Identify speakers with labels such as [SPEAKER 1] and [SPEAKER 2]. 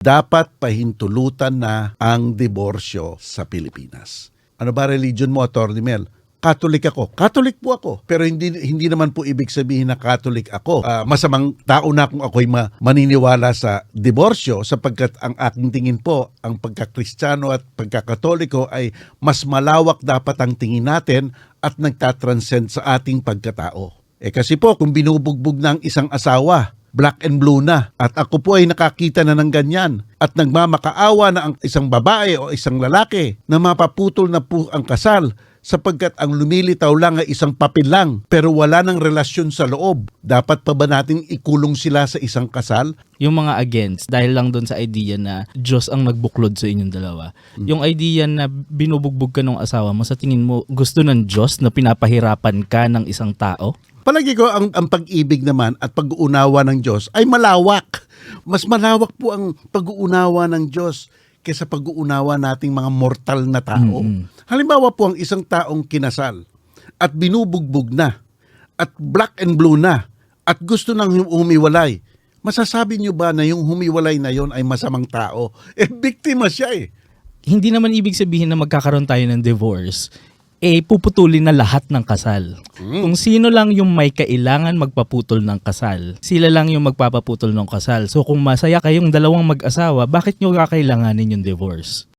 [SPEAKER 1] dapat pahintulutan na ang diborsyo sa Pilipinas. Ano ba religion mo, Atty. Mel? Catholic ako. Catholic po ako. Pero hindi hindi naman po ibig sabihin na Catholic ako. Ah, masamang tao na kung ako'y ma- maniniwala sa diborsyo sapagkat ang aking tingin po, ang pagkakristyano at pagkakatoliko ay mas malawak dapat ang tingin natin at nagtatranscend sa ating pagkatao. Eh kasi po, kung binubugbog ng isang asawa, black and blue na. At ako po ay nakakita na ng ganyan. At nagmamakaawa na ang isang babae o isang lalaki na mapaputol na po ang kasal sapagkat ang lumilitaw lang ay isang papel lang pero wala ng relasyon sa loob. Dapat pa ba natin ikulong sila sa isang kasal?
[SPEAKER 2] yung mga against dahil lang doon sa idea na Diyos ang nagbuklod sa inyong dalawa. Yung idea na binubugbog ka ng asawa mo, sa tingin mo gusto ng Diyos na pinapahirapan ka ng isang tao?
[SPEAKER 1] Palagi ko ang, ang pag-ibig naman at pag-uunawa ng Diyos ay malawak. Mas malawak po ang pag-uunawa ng Diyos kaysa pag-uunawa nating mga mortal na tao. Halimbawa po ang isang taong kinasal at binubugbog na at black and blue na at gusto nang humiwalay. Masasabi niyo ba na yung humiwalay na yon ay masamang tao? Eh, biktima siya eh.
[SPEAKER 2] Hindi naman ibig sabihin na magkakaroon tayo ng divorce, eh puputulin na lahat ng kasal. Kung sino lang yung may kailangan magpaputol ng kasal, sila lang yung magpapaputol ng kasal. So kung masaya kayong dalawang mag-asawa, bakit nyo kakailanganin yung divorce?